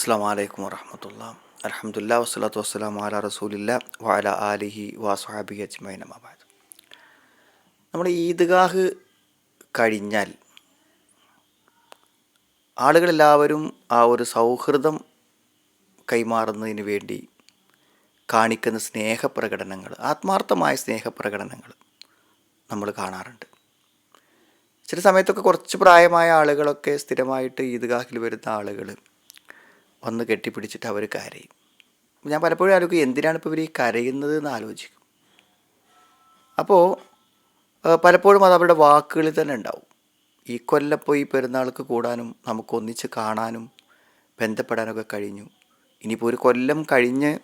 അസ്സാം വലൈക്കും വറഹമത്തുള്ള. അലഹമുല്ല വസ്സലാത്തു വസ്സലാം വാല റസൂലില്ല വാല ആലിഹി വാസുഹാബി അജ്മൈൻ അമാബാദ് നമ്മുടെ ഈദ്ഗാഹ് കഴിഞ്ഞാൽ ആളുകളെല്ലാവരും ആ ഒരു സൗഹൃദം കൈമാറുന്നതിന് വേണ്ടി കാണിക്കുന്ന സ്നേഹപ്രകടനങ്ങൾ ആത്മാർത്ഥമായ സ്നേഹപ്രകടനങ്ങൾ നമ്മൾ കാണാറുണ്ട്. ചില സമയത്തൊക്കെ കുറച്ച് പ്രായമായ ആളുകളൊക്കെ സ്ഥിരമായിട്ട് ഈദ്ഗാഹിൽ വരുന്ന ആളുകൾ വന്ന് കെട്ടിപ്പിടിച്ചിട്ട് അവർ കരയും. ഞാൻ പലപ്പോഴും ആലോചിക്കും എന്തിനാണ് ഇപ്പോൾ ഇവർ ഈ കരയുന്നത് എന്ന് ആലോചിക്കും അപ്പോൾ പലപ്പോഴും അത് അവരുടെ വാക്കുകളിൽ തന്നെ ഉണ്ടാവും. ഈ കൊല്ലപ്പോൾ ഈ പെരുന്നാൾക്ക് കൂടാനും നമുക്ക് ഒന്നിച്ച് കാണാനും ബന്ധപ്പെടാനൊക്കെ കഴിഞ്ഞു. ഇനിയിപ്പോൾ ഒരു കൊല്ലം കഴിഞ്ഞ്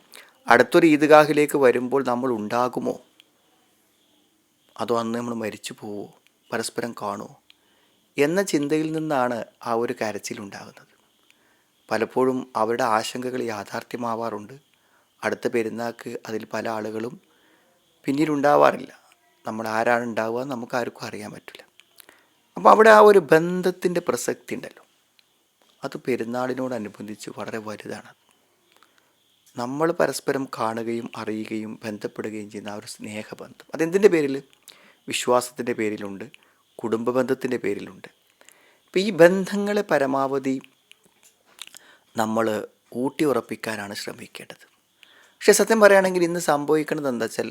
അടുത്തൊരു ഈദ്ഗാഹിലേക്ക് വരുമ്പോൾ നമ്മൾ ഉണ്ടാകുമോ? അതോ അന്ന് നമ്മൾ മരിച്ചു പോവോ? പരസ്പരം കാണുമോ എന്ന ചിന്തയിൽ നിന്നാണ് ആ ഒരു കരച്ചിലുണ്ടാകുന്നത്. പലപ്പോഴും അവരുടെ ആശങ്കകൾ യാഥാർത്ഥ്യമാവാറുണ്ട്. അടുത്ത പെരുന്നാൾക്ക് അതിൽ പല ആളുകളും പിന്നീടുണ്ടാവാറില്ല നമ്മൾ ആരാണ് ഉണ്ടാവുക നമുക്ക് ആർക്കും അറിയാൻ പറ്റില്ല. അപ്പോൾ അവിടെ ആ ഒരു ബന്ധത്തിന്റെ പ്രസക്തി ഉണ്ടല്ലോ. അത് പെരുന്നാളിനോടനുബന്ധിച്ച് വളരെ വലുതാണ്. നമ്മൾ പരസ്പരം കാണുകയും അറിയുകയും ബന്ധപ്പെടുകയും ചെയ്യുന്ന ആ ഒരു സ്നേഹബന്ധം. അതെന്തിന്റെ പേരിൽ? വിശ്വാസത്തിന്റെ പേരിലുണ്ട്. കുടുംബ ബന്ധത്തിന്റെ പേരിലുണ്ട്. അപ്പോൾ ഈ ബന്ധങ്ങളെ പരമാവധി നമ്മൾ ഊട്ടി ഉറപ്പിക്കാനാണ് ശ്രമിക്കേണ്ടത്. പക്ഷെ സത്യം പറയുകയാണെങ്കിൽ ഇന്ന് സംഭവിക്കുന്നത് എന്താ വെച്ചാൽ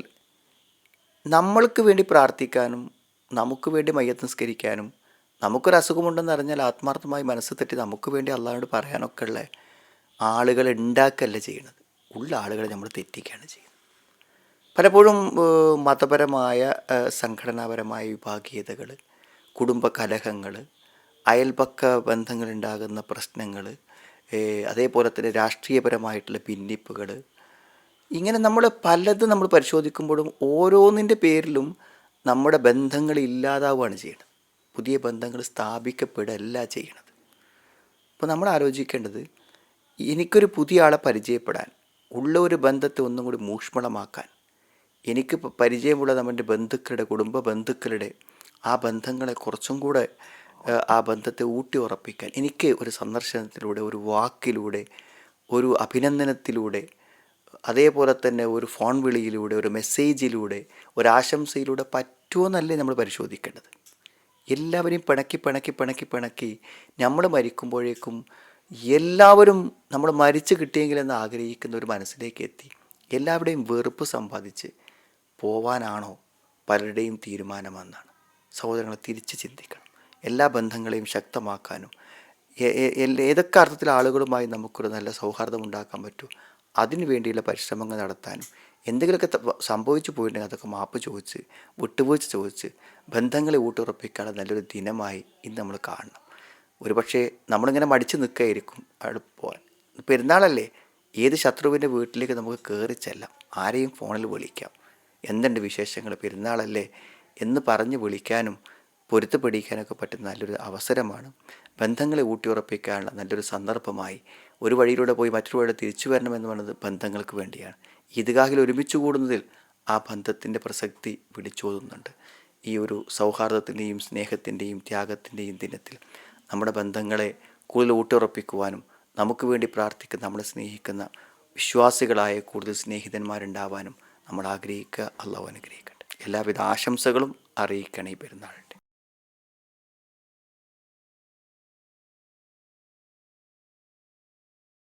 നമ്മൾക്ക് വേണ്ടി പ്രാർത്ഥിക്കാനും നമുക്ക് വേണ്ടി മയ്യത്ത് നിസ്കരിക്കാനും നമുക്കൊരു അസുഖമുണ്ടെന്ന് അറിഞ്ഞാൽ ആത്മാർത്ഥമായി മനസ്സ് തെറ്റി നമുക്ക് വേണ്ടി അള്ളാഹോട് പറയാനൊക്കെ ഉള്ള ആളുകൾ ഉണ്ടാക്കല്ല ചെയ്യുന്നത്. ഉള്ള ആളുകളെ നമ്മൾ തെറ്റിക്കുകയാണ് ചെയ്യുന്നത്. പലപ്പോഴും മതപരമായ സംഘടനാപരമായ വിഭാഗീയതകൾ കുടുംബ കലഹങ്ങൾ അയൽപക്ക ബന്ധങ്ങളുണ്ടാകുന്ന പ്രശ്നങ്ങൾ അതേപോലെ തന്നെ രാഷ്ട്രീയപരമായിട്ടുള്ള ഭിന്നിപ്പുകൾ ഇങ്ങനെ നമ്മൾ പലതും നമ്മൾ പരിശോധിക്കുമ്പോഴും ഓരോന്നിന്റെ പേരിലും നമ്മുടെ ബന്ധങ്ങൾ ഇല്ലാതാവുകയാണ് ചെയ്യുന്നത് പുതിയ ബന്ധങ്ങൾ സ്ഥാപിക്കപ്പെടുകയല്ല ചെയ്യണത്. അപ്പോൾ നമ്മൾ ആലോചിക്കേണ്ടത് എനിക്കൊരു പുതിയ ആളെ പരിചയപ്പെടാൻ ഉള്ള ഒരു ബന്ധത്തെ ഒന്നും കൂടി മൂഷ്മളമാക്കാൻ എനിക്ക് പരിചയമുള്ള നമ്മുടെ ബന്ധുക്കളുടെ കുടുംബ ബന്ധുക്കളുടെ ആ ബന്ധങ്ങളെ കുറച്ചും കൂടെ ആ ബന്ധത്തെ ഊട്ടി ഉറപ്പിക്കാൻ എനിക്ക് ഒരു സന്ദർശനത്തിലൂടെ ഒരു വാക്കിലൂടെ ഒരു അഭിനന്ദനത്തിലൂടെ അതേപോലെ തന്നെ ഒരു ഫോൺ വിളിയിലൂടെ ഒരു മെസ്സേജിലൂടെ ഒരു ആശംസയിലൂടെ പറ്റുമോന്നല്ലേ നമ്മൾ പരിശോധിക്കേണ്ടത്. എല്ലാവരെയും പിണക്കി പിണക്കി പിണക്കി പിണക്കി നമ്മൾ മരിക്കുമ്പോഴേക്കും എല്ലാവരും നമ്മൾ മരിച്ചു കിട്ടിയെങ്കിലെന്ന് ആഗ്രഹിക്കുന്ന ഒരു മനസ്സിലേക്ക് എത്തി. എല്ലാവരുടെയും വെറുപ്പ് സമ്പാദിച്ച് പോവാനാണോ പലരുടെയും തീരുമാനമെന്നാണ്. സഹോദരങ്ങളെ തിരിച്ച് ചിന്തിക്കണം. എല്ലാ ബന്ധങ്ങളെയും ശക്തമാക്കാനും ഏതൊക്കെ അർത്ഥത്തിൽ ആളുകളുമായി നമുക്കൊരു നല്ല സൗഹാർദ്ദം ഉണ്ടാക്കാൻ പറ്റും അതിനു വേണ്ടിയുള്ള പരിശ്രമങ്ങൾ നടത്താനും എന്തെങ്കിലുമൊക്കെ സംഭവിച്ചു പോയിട്ടുണ്ടെങ്കിൽ അതൊക്കെ മാപ്പ് ചോദിച്ച് വിട്ടുവീഴ്ച ചോദിച്ച് ബന്ധങ്ങളെ ഊട്ടുറപ്പിക്കാനുള്ള നല്ലൊരു ദിനമായി ഇന്ന് നമ്മൾ കാണണം. ഒരുപക്ഷെ നമ്മളിങ്ങനെ മടിച്ച് നിൽക്കായിരിക്കും അവിടെ പോകാൻ പെരുന്നാളല്ലേ ഏത് ശത്രുവിന്റെ വീട്ടിലേക്ക് നമുക്ക് കയറി ചെല്ലാം ആരെയും ഫോണിൽ വിളിക്കാം. എന്തുണ്ട് വിശേഷങ്ങൾ? പെരുന്നാളല്ലേ എന്ന് പറഞ്ഞ് വിളിക്കാനും പൊരുത്തപ്പെടിക്കാനൊക്കെ പറ്റുന്ന നല്ലൊരു അവസരമാണ്. ബന്ധങ്ങളെ ഊട്ടിയുറപ്പിക്കാനുള്ള നല്ലൊരു സന്ദർഭമായി ഒരു വഴിയിലൂടെ പോയി മറ്റൊരു വഴിയിലൂടെ തിരിച്ചു വരണമെന്ന് പറയുന്നത് ബന്ധങ്ങൾക്ക് വേണ്ടിയാണ്. ഈദ്ഗാഹിൽ ഒരുമിച്ച് കൂടുന്നതിൽ ആ ബന്ധത്തിന്റെ പ്രസക്തി വിളിച്ചോതുന്നുണ്ട് ഈ ഒരു സൗഹാർദ്ദത്തിന്റെയും സ്നേഹത്തിന്റെയും ത്യാഗത്തിന്റെയും ദിനത്തിൽ നമ്മുടെ ബന്ധങ്ങളെ കൂടുതൽ ഊട്ടിയുറപ്പിക്കുവാനും നമുക്ക് വേണ്ടി പ്രാർത്ഥിക്കുന്ന നമ്മളെ സ്നേഹിക്കുന്ന വിശ്വാസികളായ കൂടുതൽ സ്നേഹിതന്മാരുണ്ടാവാനും നമ്മൾ ആഗ്രഹിക്കുക. അള്ളാഹു അനുഗ്രഹിക്കട്ടെ. എല്ലാവിധ ആശംസകളും അറിയിക്കണം ഈ